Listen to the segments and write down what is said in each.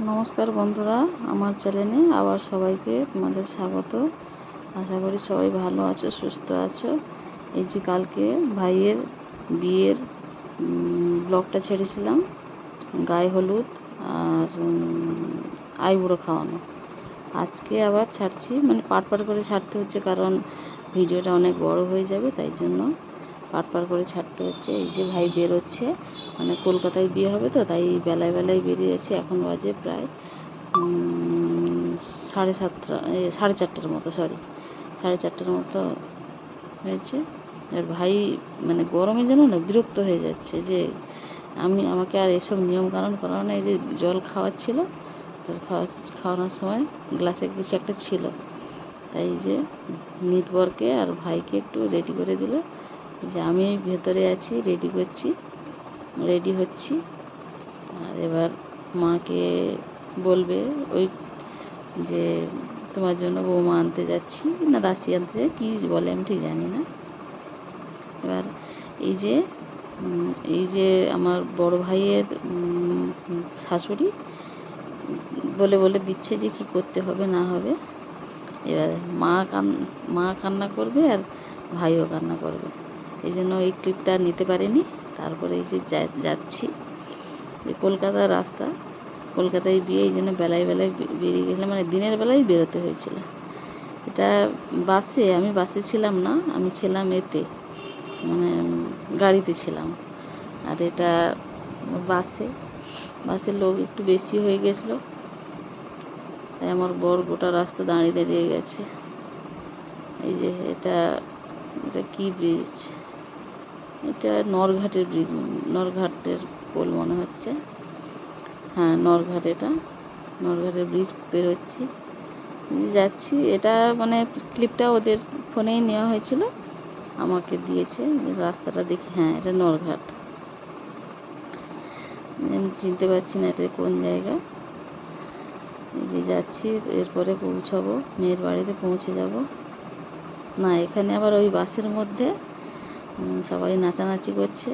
নমস্কার বন্ধুরা, আমার চ্যানেলে আবার সবাইকে তোমাদের স্বাগত। আশা করি সবাই ভালো আছো, সুস্থ আছো। এই যে কালকে ভাইয়ের বিয়ের ব্লগটা ছেড়েছিলাম, গায়ে হলুদ আর আইবুড়ো খাওয়ানো। আজকে আবার ছাড়ছি মানে পাট পাট করে ছাড়তে হচ্ছে কারণ ভিডিওটা অনেক বড় হয়ে যাবে, তাই জন্য পাট পাট করে ছাড়তে হচ্ছে। এই যে ভাই বেরোচ্ছে মানে কলকাতায় বিয়ে হবে তো, তাই বেলায় বেলায় বেরিয়ে যাচ্ছে। এখন বাজে প্রায় সাড়ে সাতটা সাড়ে চারটার মতো সরি সাড়ে চারটার মতো হয়েছে। আর ভাই মানে গরমে যেন না বিরক্ত হয়ে যাচ্ছে যে আমি, আমাকে আর এসব নিয়ম কানুন করানো না। এই যে জল খাওয়ার খাওয়াচ্ছিল, জল খাওয়া, খাওয়ানোর সময় গ্লাসে কিছু একটা ছিল। তাই যে নিতবরকে আর ভাইকে একটু রেডি করে দিল যে আমি ভেতরে আছি রেডি করছি। রেডি হচ্ছি। আর এবার মাকে বলবে ওই যে তোমার জন্য বৌমা আনতে যাচ্ছি না দাসি আনতে কী বলে আমি ঠিক জানি না। এবার এই যে এই যে আমার বড় ভাইয়ের শাশুড়ি বলে বলে দিচ্ছে যে কি করতে হবে না হবে। এবার মা কান, মা কান্না করবে আর ভাইও কান্না করবে। এই জন্য এই ক্লিপটা নিতে পারিনি। তারপরে এই যে যাচ্ছি কলকাতার রাস্তা। কলকাতায় বিয়ে এই জন্য বেলায় বেলায় বেরিয়ে গেছিলাম মানে দিনের বেলায় বেরোতে হয়েছিল। এটা বাসে, আমি বাসে ছিলাম না, আমি ছিলাম এতে মানে গাড়িতে ছিলাম। আর এটা বাসে বাসের লোক একটু বেশি হয়ে গেছিল, তাই আমার বর গোটা রাস্তা দাঁড়িয়ে দাঁড়িয়ে গেছে। এই যে এটা এটা কী ব্রিজ এটা নরঘাটের ব্রিজ নরঘাটের পোল মনে হচ্ছে। হ্যাঁ নরঘাট এটা। নরঘাটের ব্রিজ বেরোচ্ছি। যাচ্ছি, এটা মানে ক্লিপটা ওদের ফোনেই নেওয়া হয়েছিল। আমাকে দিয়েছে, রাস্তাটা দেখি হ্যাঁ এটা নরঘাট। আমি চিনতে পারছি না এটা কোন জায়গা। যে যাচ্ছি, এরপরে পৌঁছাবো, মেয়ের বাড়িতে পৌঁছে যাব। না, এখানে আবার ওই বাসের মধ্যে সবাই নাচানাচি করছে।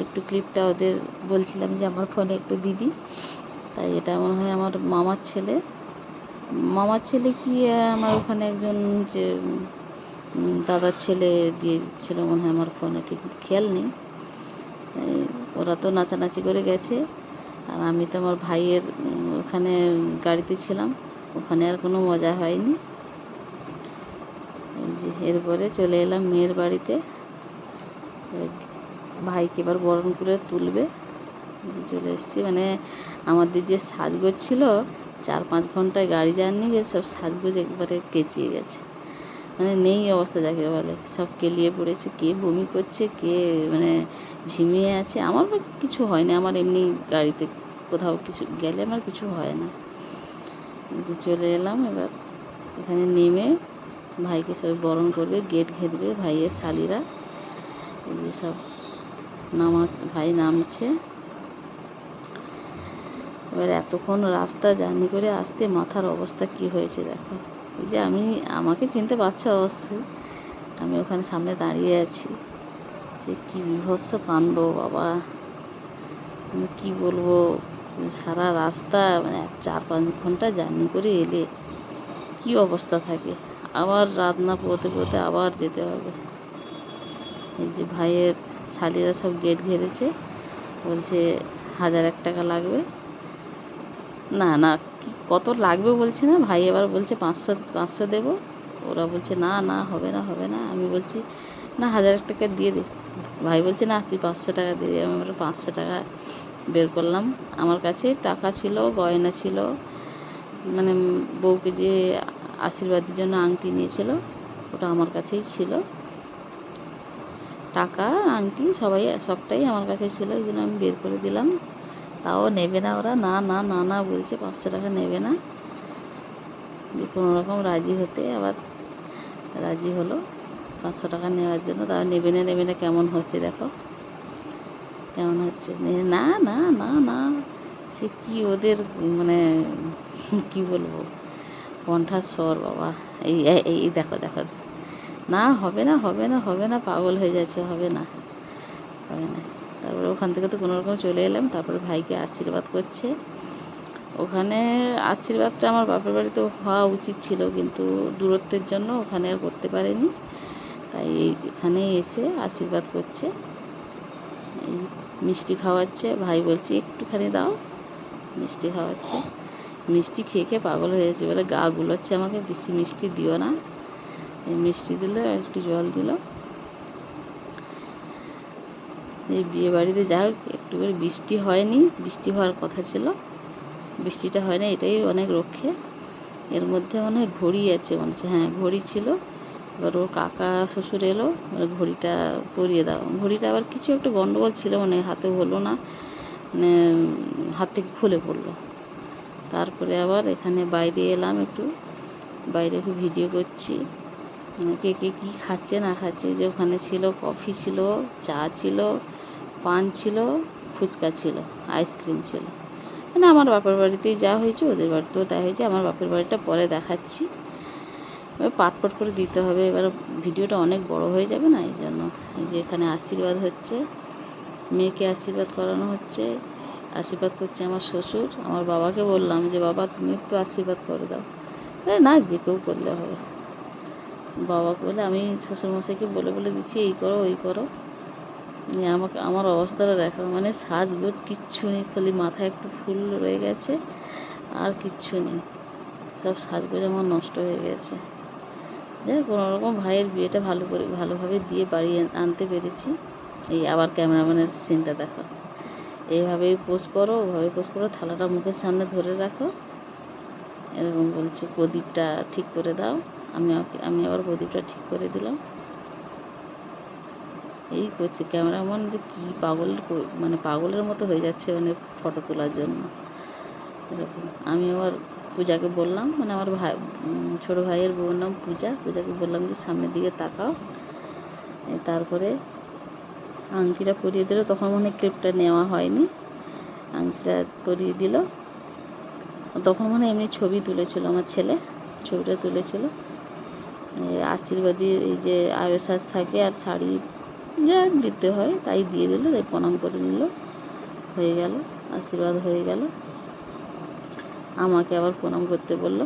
একটু ক্লিপটা ওদের বলছিলাম যে, আমার ফোনে একটু দিবি। তাই এটা মনে হয় আমার মামার ছেলে। মামার ছেলে কি আমার ওখানে একজন যে দাদার ছেলে দিয়েছিল মনে হয় আমার ফোনে, ঠিক খেয়াল নেই। ওরা তো নাচানাচি করে গেছে। আর আমি তো আমার ভাইয়ের ওখানে গাড়িতে ছিলাম। ওখানে আর কোনো মজা হয়নি। এরপরে চলে এলাম মেয়ের বাড়িতে। ভাইকে এবার বরণ করে তুলবে। চলে এসেছি। মানে আমাদের যে সাজগোজ ছিল, চার পাঁচ ঘন্টায় গাড়ি জার্নি সব সাজগোজ একবারে কেচিয়ে গেছে। মানে নেই অবস্থা যাকে বলে। সব কেলিয়ে পড়েছে, কে বমি করছে, কে মানে ঝিমিয়ে আছে। আমার কিছু হয় না আমার এমনি গাড়িতে কোথাও কিছু গেলে আমার কিছু হয় না। যে চলে এলাম এবার। এখানে নেমে ভাইকে সবাই বরণ করবে, গেট ঘেরবে ভাইয়ের শালিরা। এই সব নামা ভাই নামছে। এবার এতক্ষণ রাস্তা জার্নি করে আসতে মাথার অবস্থা কি হয়েছে দেখো। এই যে আমি, আমাকে চিনতে পারছ অবশ্যই, আমি ওখানে সামনে দাঁড়িয়ে আছি। সে কি বিভৎস কাণ্ড বাবা। আমি কি বলব? সারা রাস্তা মানে চার পাঁচ ঘণ্টা জার্নি করে এলে কি অবস্থা থাকে? আবার রাত না পড়তে পড়তে আবার যেতে হবে। এই যে ভাইয়ের শালিরা সব গেট ঘেরেছে। বলছে হাজার এক টাকা লাগবে। না না কত লাগবে বলছে না? ভাই এবার বলছে পাঁচশো পাঁচশো দেবো। ওরা বলছে না না হবে না হবে না। আমি বলছি না হাজার এক টাকা দিয়ে দে। ভাই বলছে না তুই পাঁচশো টাকা দিয়ে আমি বললাম, পাঁচশো টাকা বের করলাম। আমার কাছে টাকা ছিল গয়না ছিল মানে বউকে যে আশীর্বাদের জন্য আংটি নিয়েছিল ওটা আমার কাছেই ছিল। টাকা, আংটি, সবাই, সবটাই আমার কাছে ছিল ওই জন্য আমি বের করে দিলাম। তাও নেবে না ওরা, না না না না বলছে, পাঁচশো টাকা নেবে না। কোনো রকম রাজি হতে আবার রাজি হলো। পাঁচশো টাকা নেওয়ার জন্য, তাও নেবে না নেবে না, কেমন হচ্ছে দেখো। কেমন হচ্ছে? না না না না সে কি ওদের মানে কি বলব? কণ্ঠাস্বর, বাবা। এই- এই, দেখো দেখো। না, হবে না হবে না হবে না, পাগল হয়ে যাচ্ছে, হবে না হবে না। তারপরে ওখান থেকে তো কোনো রকম চলে এলাম, তারপরে ভাইকে আশীর্বাদ করছে। ওখানে আশীর্বাদটা আমার বাপের বাড়িতে হওয়া উচিত ছিল, কিন্তু দূরত্বের জন্য ওখানে আর করতে পারেনি। তাই এখানেই এসে আশীর্বাদ করছে। এই মিষ্টি খাওয়াচ্ছে, ভাই বলছে, একটুখানি দাও। মিষ্টি খাওয়াচ্ছে। মিষ্টি খেয়ে খেয়ে পাগল হয়ে যাচ্ছে, বলে গা গুলোচ্ছে আমাকে, বেশি মিষ্টি দিও না। এই মিষ্টি দিল, একটু জল দিল। এই বিয়ে বাড়িতে যা হোক, একটু করে বৃষ্টি হয়নি, বৃষ্টি হওয়ার কথা ছিল। বৃষ্টিটা হয় না, এটাই অনেক রক্ষে। এর মধ্যে মনে হয় ঘড়ি আছে, মনে হচ্ছে। হ্যাঁ ঘড়ি ছিল। এবার ওর কাকা শ্বশুর এলো, এবার ঘড়িটা পরিয়ে দাও। ঘড়িটা আবার কিছু একটা গন্ডগোল ছিল মানে হাতে হলো না মানে হাত থেকে খুলে পড়ল। তারপরে আবার এখানে বাইরে এলাম একটু, বাইরে একটু ভিডিও করছি। কে কে কী খাচ্ছে না খাচ্ছে, যে ওখানে ছিল, কফি ছিল, চা ছিল, পান ছিল, ফুচকা ছিল, আইসক্রিম ছিল। মানে আমার বাপের বাড়িতেই যা হয়েছে, ওদের বাড়িতেও তাই হয়েছে, আমার বাপের বাড়িটা পরে দেখাচ্ছি। পাট পাট করে দিতে হবে, এবার ভিডিওটা অনেক বড় হয়ে যাবে না, এই জন্য এই যে এখানে আশীর্বাদ হচ্ছে, মেয়েকে আশীর্বাদ করানো হচ্ছে, আশীর্বাদ করছে আমার শ্বশুর, আমার বাবাকে বললাম যে, বাবা, তুমি একটু আশীর্বাদ করে দাও। না, যে কেউ করলে হবে বাবাকে বলে, আমি শ্বশুরমশাইকে বলে বলে দিচ্ছি, এই করো, ওই করো। নিয়ে আমাকে, আমার অবস্থাটা দেখো মানে সাজগোজ কিচ্ছু নেই, খালি মাথায় একটু ফুল রয়ে গেছে আর কিচ্ছু নেই। সব সাজগোজ আমার নষ্ট হয়ে গেছে। যাই কোনো রকম ভাইয়ের বিয়েটা ভালো করে, ভালোভাবে দিয়ে বাড়ি আনতে পেরেছি। এই আবার ক্যামেরাম্যানের সিনটা দেখো। এইভাবেই পোস্ট করো, ওভাবে পোস্ট করো, থালাটা মুখের সামনে ধরে রাখো। এরকম বলছে, প্রদীপটা ঠিক করে দাও। আমি আমি আবার প্রদীপটা ঠিক করে দিলাম। এই করছে ক্যামেরাম্যান যে কী পাগল মানে পাগলের মতো হয়ে যাচ্ছে মানে ফটো তোলার জন্য। এরকম। আমি আবার পূজাকে বললাম মানে আমার ভাই ছোটো ভাইয়ের বউর নাম পূজা। পূজাকে বললাম যে সামনের দিকে তাকাও। তারপরে আংটিটা পরিয়ে দিল। তখন মনে ক্লিপটা নেওয়া হয়নি। আংটিটা পরিয়ে দিল। তখন মনে এমনি ছবি তুলেছিল আমার ছেলে। ছবিটা তুলেছিল। আশীর্বাদী এই যে আয়সাজ থাকে আর শাড়ি যা দিতে হয় তাই দিয়ে দিল, তাই প্রণাম করে নিল। হয়ে গেল, আশীর্বাদ হয়ে গেল। আমাকে আবার প্রণাম করতে বলল।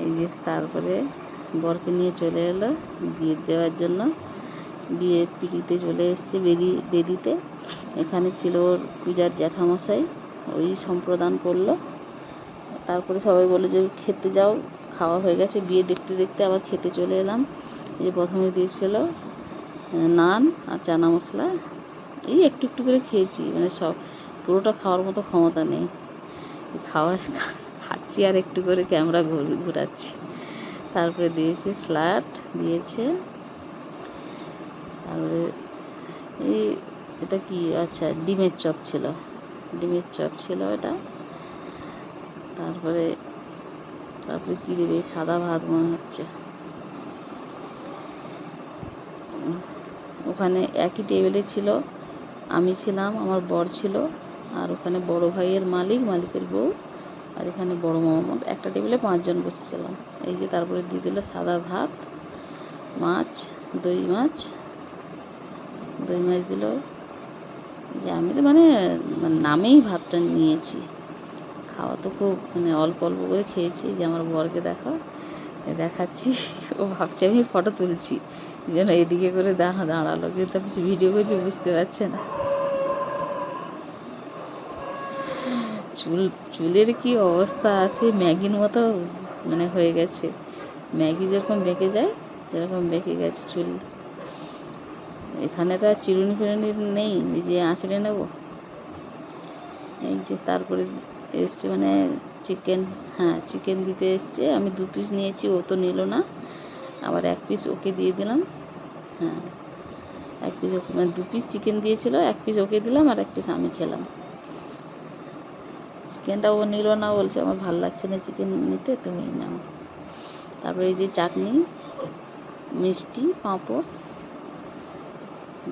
এই যে তারপরে বরকে নিয়ে চলে এলো বিয়ে দেওয়ার জন্য। বিয়ে পিড়িতে চলে এসছে বেদি, বেদিতে। এখানে ছিল ওর পূজার জ্যাঠামশাই, ওই সম্প্রদান করল। তারপরে সবাই বলল যে, খেতে যাও, খাওয়া হয়ে গেছে। বিয়ে দেখতে দেখতে আবার খেতে চলে এলাম। এই যে প্রথমে দিয়েছিল নান আর চানা মশলা। এই একটু একটু করে খেয়েছি মানে সব, পুরোটা খাওয়ার মতো ক্ষমতা নেই। খাওয়া, খাচ্ছি আর একটু করে ক্যামেরা ঘুরাচ্ছি। তারপরে দিয়েছে স্যালাড, দিয়েছে, তারপরে এই, এটা কি আচ্ছা ডিমের চপ ছিল। ডিমের চপ ছিল এটা। তারপরে তারপরে কী দেবে? সাদা ভাত মনে হচ্ছে। ওখানে একই টেবিলে ছিল। আমি ছিলাম, আমার বর ছিল। আর ওখানে বড় ভাইয়ের মালিক, মালিকের বউ। আর এখানে বড় মোহাম্মদ একটা টেবিলে পাঁচজন বসেছিলাম। এই যে তারপরে দিয়ে দিল সাদা ভাত, মাছ, দই মাছ। দই মাছ দিল। যে আমি তো মানে মানে নামেই ভাতটা নিয়েছি। খাওয়া তো খুব মানে অল্প অল্প করে খেয়েছি, যে আমার বরকে দেখো দেখাচ্ছি, ও ভাবছে আমি ফটো তুলছি যেন এদিকে করে দাঁড়া দাঁড়াল, কিন্তু আমি ভিডিও করছি, বুঝতে পারছে না। চুল, চুলের কি অবস্থা আছে ম্যাগির মতো মানে হয়ে গেছে। ম্যাগি যেরকম বেঁকে যায়, সেরকম বেঁকে গেছে চুল। এখানে তো আর চিরুনি ফিরুনি নেই যে আঁচড়ে নেব। এই যে তারপরে এসছে মানে চিকেন হ্যাঁ চিকেন দিতে এসছে। আমি দু পিস নিয়েছি, ও তো নিল না। আবার এক পিস ওকে দিয়ে দিলাম। হ্যাঁ এক পিস ওকে মানে দু পিস চিকেন দিয়েছিল, এক পিস ওকে দিলাম আর এক পিস আমি খেলাম। চিকেনটা ও নিল না বলছে, আমার ভালো লাগছে না চিকেন নিতে, তুমি নাও। তারপরে এই যে চাটনি, মিষ্টি, পাঁপড়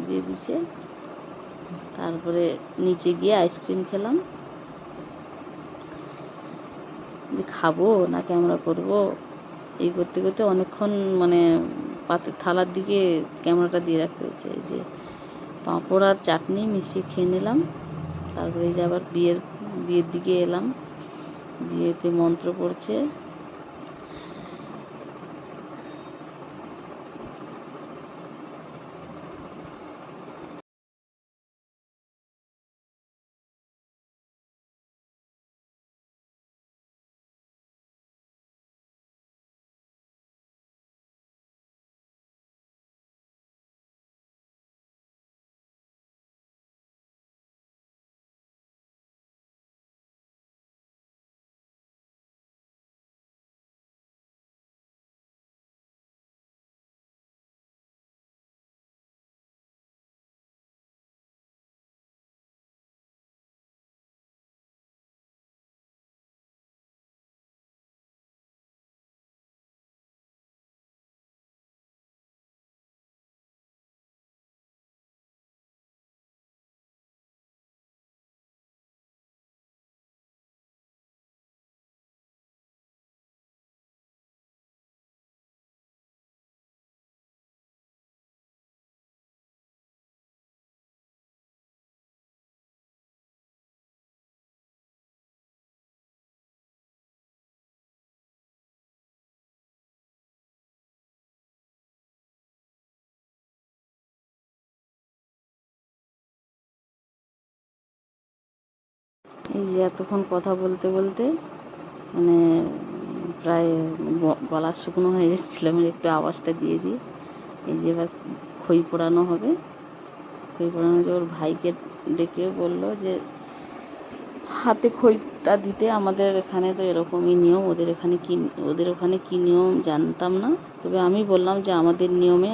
দিয়ে দিছে। তারপরে নিচে গিয়ে আইসক্রিম খেলাম। যে খাব না ক্যামেরা করব, এই করতে করতে অনেকক্ষণ মানে পাতে, থালার দিকে ক্যামেরাটা দিয়ে রাখতে হয়েছে যে পাঁপড় আর চাটনি মিশিয়ে খেয়ে নিলাম, তারপরে যে আবার বিয়ের বিয়ের দিকে এলাম। বিয়েতে মন্ত্র পড়ছে। এই যে এতক্ষণ কথা বলতে বলতে মানে প্রায় গলা শুকনো হয়ে এসেছিল, আমি একটু আওয়াজটা দিয়ে দিই। এই যে এবার খই পোড়ানো হবে। খই পোড়ানো যে ওর ভাইকে ডেকে বলল যে, হাতে খইটা দিতে আমাদের এখানে তো এরকমই নিয়ম, ওদের এখানে কি, ওদের ওখানে কি নিয়ম জানতাম না। তবে আমি বললাম যে, আমাদের নিয়মে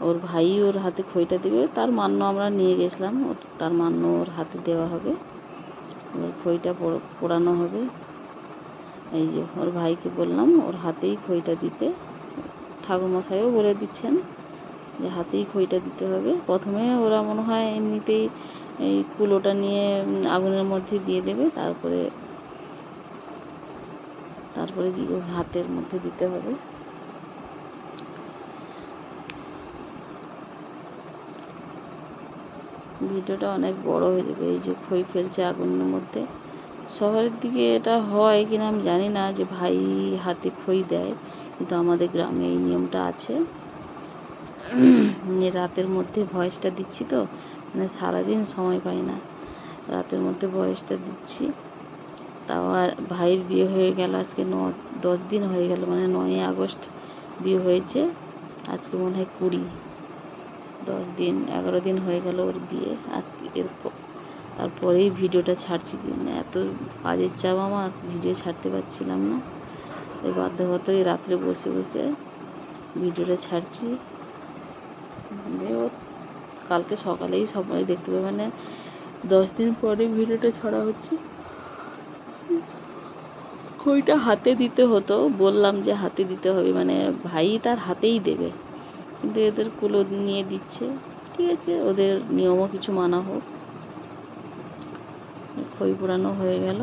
ওর ভাই ওর হাতে খইটা দিবে, তার মান্য আমরা নিয়ে গেছিলাম তার মান্য ওর হাতে দেওয়া হবে। এবার খইটা পোড়- পোড়ানো হবে। এই যে ওর ভাইকে বললাম, ওর হাতেই খইটা দিতে। ঠাকুরমশাইও বলে দিচ্ছেন যে হাতেই খইটা দিতে হবে। প্রথমে ওরা মনে হয় এমনিতেই এই কুলোটা নিয়ে আগুনের মধ্যে দিয়ে দেবে। তারপরে তারপরে হাতের মধ্যে দিতে হবে। ভিডিওটা অনেক বড় হয়ে যাবে, এই যে খই ফেলছে আগুনের মধ্যে। শহরের দিকে এটা হয় কিনা আমি জানি না, যে ভাই হাতে খই দেয়, কিন্তু আমাদের গ্রামে এই নিয়মটা আছে। রাতের মধ্যে ভয়েসটা দিচ্ছি তো মানে সারাদিন সময় পাই না। রাতের মধ্যে ভয়েসটা দিচ্ছি। তাও ভাইয়ের বিয়ে হয়ে গেল, আজকে ন, দশ দিন হয়ে গেল মানে নয়ই আগস্ট বিয়ে হয়েছে, আজকে মনে হয় কুড়ি। দশ দিন, এগারো দিন হয়ে গেল ওর বিয়ে, আজকে এরপর তারপরেই ভিডিওটা ছাড়ছি মানে এত কাজের চাপ আমার, ভিডিও ছাড়তে পারছিলাম না। এই বাধ্যগত এই রাত্রে বসে বসে ভিডিওটা ছাড়ছি। কালকে সকালেই সবাই দেখতে পাবে মানে দশ দিন পরে ভিডিওটা ছড়া হচ্ছে। খইটা হাতে দিতে হতো, বললাম যে হাতে দিতে হবে মানে ভাই তার হাতেই দেবে। কিন্তু ওদের কুলো নিয়ে দিচ্ছে। ঠিক আছে, ওদের নিয়মও কিছু মানা হোক। খই পোড়ানো হয়ে গেল।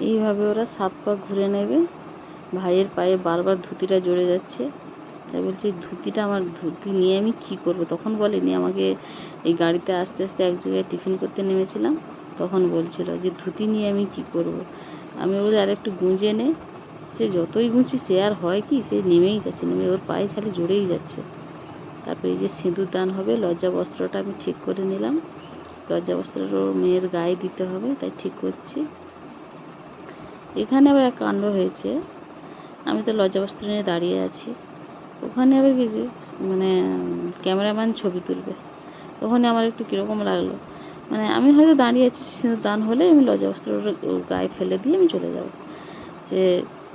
এইভাবে ওরা সাত পা ঘুরে নেবে। ভাইয়ের পায়ে বারবার ধুতিটা জড়ে যাচ্ছে। তাই বলছি ধুতিটা আমার, ধুতি নিয়ে আমি কী করব? তখন বলেনি, আমাকে এই গাড়িতে আস্তে আস্তে এক জায়গায় টিফিন করতে নেমেছিলাম। তখন বলছিল যে, ধুতি নিয়ে আমি কী করব? আমি বলি, আর একটু গুঁজে নে। সে যতই গুছি সে আর হয় কি, সে নেমেই যাচ্ছে, নেমে ওর পায়ে খালি জড়েই যাচ্ছে। তারপরে এই যে সিঁদুর দান হবে, লজ্জা বস্ত্রটা আমি ঠিক করে নিলাম। লজ্জা বস্ত্রটা মেয়ের গায়ে দিতে হবে, তাই ঠিক করছি। এখানে আবার এক কাণ্ড হয়েছে। আমি তো লজ্জা বস্ত্র নিয়ে দাঁড়িয়ে আছি। ওখানে আবার কিছু মানে ক্যামেরাম্যান ছবি তুলবে। ওখানে আমার একটু কীরকম লাগল। মানে আমি হয়তো দাঁড়িয়ে আছি সিঁদুর দান হলে আমি লজ্জা বস্ত্র ওর গায়ে ফেলে দিয়ে আমি চলে যাব। যে,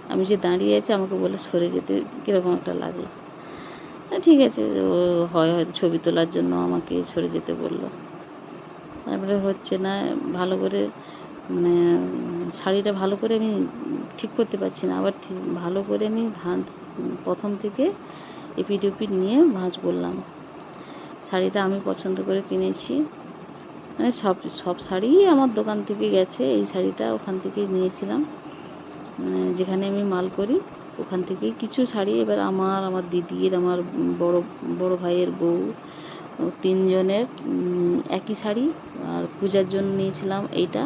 আমি যে দাঁড়িয়ে আছি আমাকে বলে সরে যেতে কীরকম একটা লাগল ঠিক আছে হয় হয়তো ছবি তোলার জন্য আমাকে সরে যেতে বলল। তারপরে হচ্ছে না, ভালো করে মানে শাড়িটা ভালো করে আমি ঠিক করতে পারছি না। আবার ঠিক ভালো করে আমি ভাঁজ, প্রথম থেকে এপিট ওপিট নিয়ে ভাঁজ করলাম। শাড়িটা আমি পছন্দ করে কিনেছি। মানে সব সব শাড়িই আমার দোকান থেকে গেছে, এই শাড়িটা ওখান থেকেই নিয়েছিলাম। মানে যেখানে আমি মাল করি, ওখান থেকেই কিছু শাড়ি। এবার আমার আমার দিদির, আমার বড় বড় ভাইয়ের বউ তিনজনের একই শাড়ি, আর পূজার জন্য নিয়েছিলাম এইটা।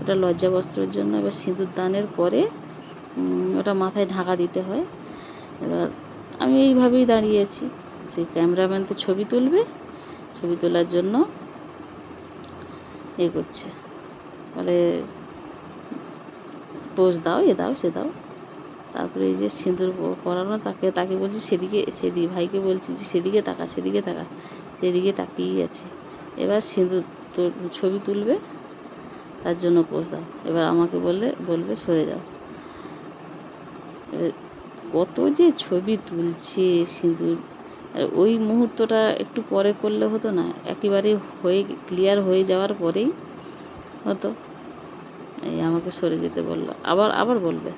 ওটা লজ্জা বস্ত্রের জন্য। এবার সিঁদুর দানের পরে ওটা মাথায় ঢাকা দিতে হয়। এবার আমি এইভাবেই দাঁড়িয়েছি। সেই ক্যামেরাম্যান তো ছবি তুলবে, ছবি তোলার জন্য এ করছে। বলে, পোজ দাও, এ দাও, সে দাও। তারপরে এই যে সিঁদুর পরানো, তাকে তাকে বলছি, সেদিকে সেদিকে ভাইকে বলছি যে, সেদিকে তাকা সেদিকে তাকা। তাকিয়েই আছে। এবার সিঁদুর ছবি তুলবে, তার জন্য পোজ দাও। এবার আমাকে বললে, বলবে সরে যাও। কত যে ছবি তুলছে সিঁদুর ওই মুহূর্তটা একটু পরে করলে হতো না, একেবারে হয়ে ক্লিয়ার হয়ে যাওয়ার পরেই হতো। এই আমাকে সরে যেতে বলল। আবার আবার বলবে।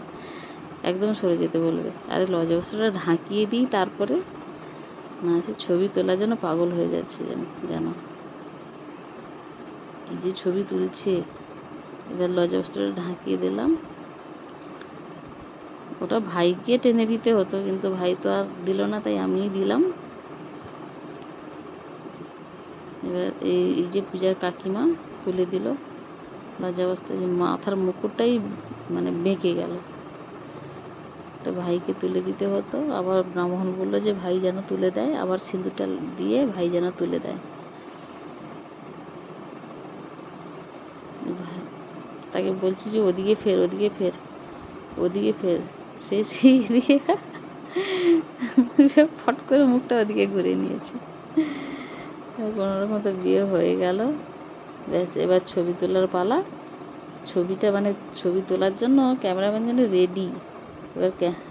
একদম সরে যেতে বলবে। আরে লজ্জা বস্ত্রটা ঢাকিয়ে দিই তারপরে না, সে ছবি তোলার জন্য পাগল হয়ে যাচ্ছে যেন কি যে ছবি তুলছে, এবার লজ্জা বস্ত্রটা ঢাকিয়ে দিলাম। ওটা ভাইকে টেনে দিতে হতো, কিন্তু ভাই তো আর দিল না, তাই আমিই দিলাম। এবার এই যে পূজার কাকিমা তুলে দিল। বস্ত্র মাথার মুকুটটাই মানে বেঁকে গেল। এটা ভাইকে তুলে দিতে হতো। আবার ব্রাহ্মণ বলল যে, ভাই যেন তুলে দেয়। আবার সিঁদুরটা দিয়ে ভাই যেন তুলে দেয়। তাকে বলছি যে, ওদিকে ফের ওদিকে ফের ওদিকে ফের। সে সেই দিয়ে ফট করে মুখটা ওদিকে ঘুরে নিয়েছে। কোনো রকম তো বিয়ে হয়ে গেল। ব্যাস, এবার ছবি তোলার পালা। ছবিটা মানে ছবি তোলার জন্য ক্যামেরাম্যান যেন রেডি এবার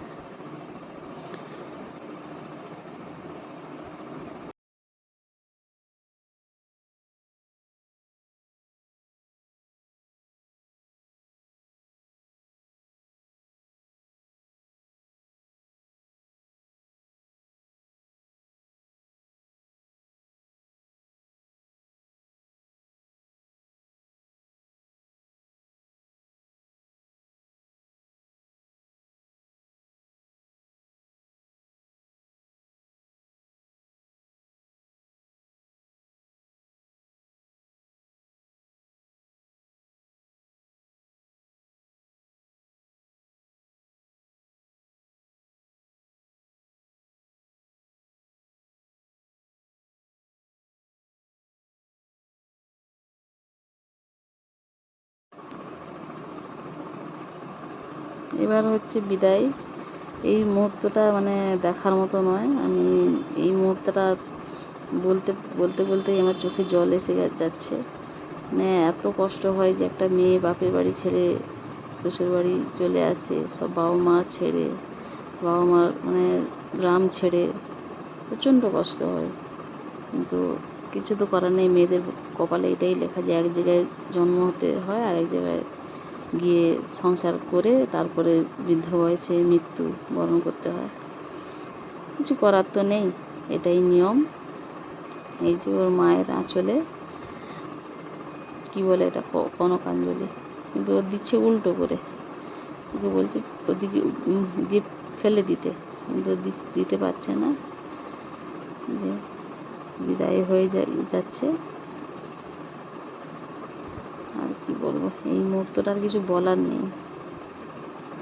এবার হচ্ছে বিদায়। এই মুহূর্তটা মানে দেখার মতো নয়। আমি এই মুহূর্তটা বলতে বলতে, বলতেই আমার চোখে জল এসে যাচ্ছে। মানে এত কষ্ট হয় যে একটা মেয়ে বাপের বাড়ি ছেড়ে শ্বশুর বাড়ি চলে আসে, সব বাবা মা ছেড়ে, বাবা মা মানে গ্রাম ছেড়ে প্রচণ্ড কষ্ট হয়। কিন্তু কিছু তো করার নেই, মেয়েদের কপালে এটাই লেখা যে এক জায়গায় জন্ম হতে হয় আর এক জায়গায় গিয়ে সংসার করে তারপরে বৃদ্ধ বয়সে মৃত্যু বরণ করতে হয়। কিছু করার তো নেই, এটাই নিয়ম। এই যে ওর মায়ের আঁচলে, কি বলে এটা কনকাঞ্জলি। কিন্তু ও দিচ্ছে উল্টো করে। ওকে বলছে, ওদিকে দিয়ে ফেলে দিতে। কিন্তু দিতে পারছে না। যে বিদায় হয়ে যাচ্ছে আর কি বলব। এই মুহূর্তটা আর কিছু বলার নেই।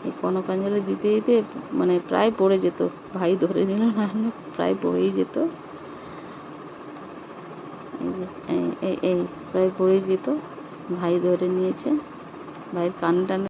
এই কনকাঞ্জলি দিতে দিতে মানে প্রায় পড়ে যেত। ভাই ধরে নিল না প্রায় পড়েই যেত। এই, প্রায় পড়েই যেত। ভাই ধরে নিয়েছে। ভাইয়ের কান টানে